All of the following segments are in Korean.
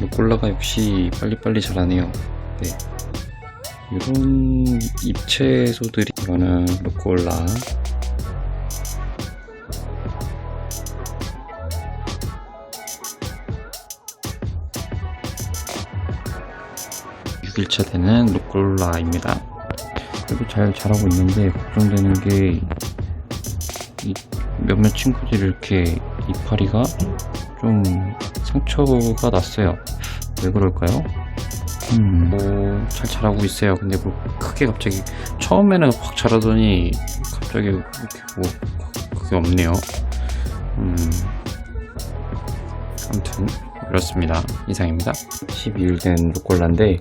루꼴라가 역시 빨리빨리 자라네요. 네. 이런 잎채소들이 이거는 루꼴라. 육일차 되는 루꼴라입니다. 그래도 잘 자라고 있는데 걱정되는 게이 몇몇 친구들이 이렇게 이파리가 좀 상처가 났어요. 왜 그럴까요? 음, 뭐, 잘 자라고 있어요. 근데 뭐, 크게 갑자기, 처음에는 확 자라더니, 갑자기, 이렇게 뭐, 그게 없네요. 음, 아무튼, 그렇습니다. 이상입니다. 12일 된 루꼴라인데,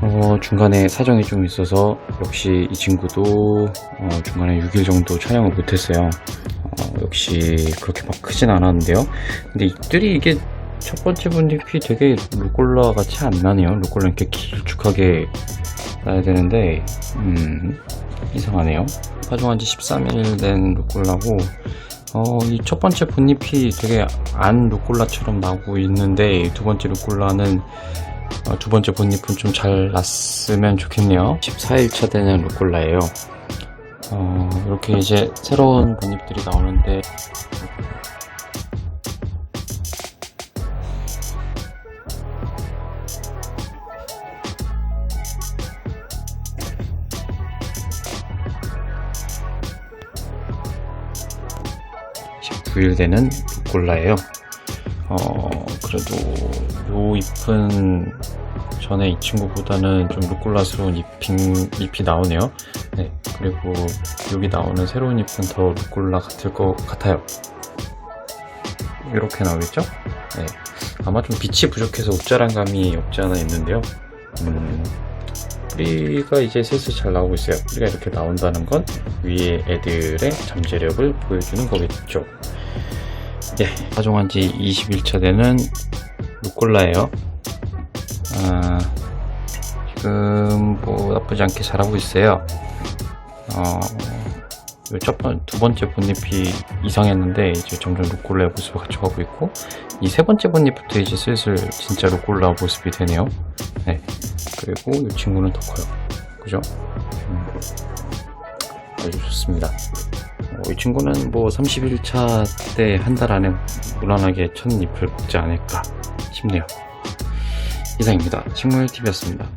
어, 중간에 사정이 좀 있어서, 역시 이 친구도, 어, 중간에 6일 정도 촬영을 못했어요. 어, 역시 그렇게 막 크진 않았는데요. 근데 잎들이 이게 첫 번째 분잎이 되게 루꼴라 같이 안 나네요. 루꼴라 이렇게 길쭉하게 나야 되는데, 음, 이상하네요. 파종한 지 13일 된 루꼴라고, 어, 이 첫 번째 분잎이 되게 안 루꼴라처럼 나오고 있는데, 두 번째 루꼴라는, 어, 두 번째 분잎은 좀 잘 났으면 좋겠네요. 14일차 되는 루꼴라예요. 어, 이렇게 이제 새로운 분잎들이 나오는데, 19일 되는 루꼴라예요. 어, 그래도 요 잎은 전에 이 친구보다는 좀 루꼴라스러운 잎인, 잎이 나오네요. 네, 그리고 여기 나오는 새로운 잎은 더 루꼴라 같을 것 같아요. 이렇게 나오겠죠? 네, 아마 좀 빛이 부족해서 옥자란 감이 없지 않아 있는데요. 음, 뿌리가 이제 슬슬 잘 나오고 있어요. 뿌리가 이렇게 나온다는 건 위에 애들의 잠재력을 보여주는 거겠죠. 예, 파종한 지 20일차 되는 루꼴라예요. 아, 지금 뭐 나쁘지 않게 자라고 있어요. 어, 요첫 번, 두 번째 본잎이 이상했는데 이제 점점 루꼴라의 모습을 갖춰가고 있고 이 세 번째 본잎부터 이제 슬슬 진짜 루꼴라 모습이 되네요. 네, 그리고 이 친구는 더 커요. 그죠? 음, 아주 좋습니다. 어, 이 친구는 뭐 31차 때 한 달 안에 무난하게 첫 잎을 먹지 않을까 싶네요. 이상입니다. 식물TV였습니다.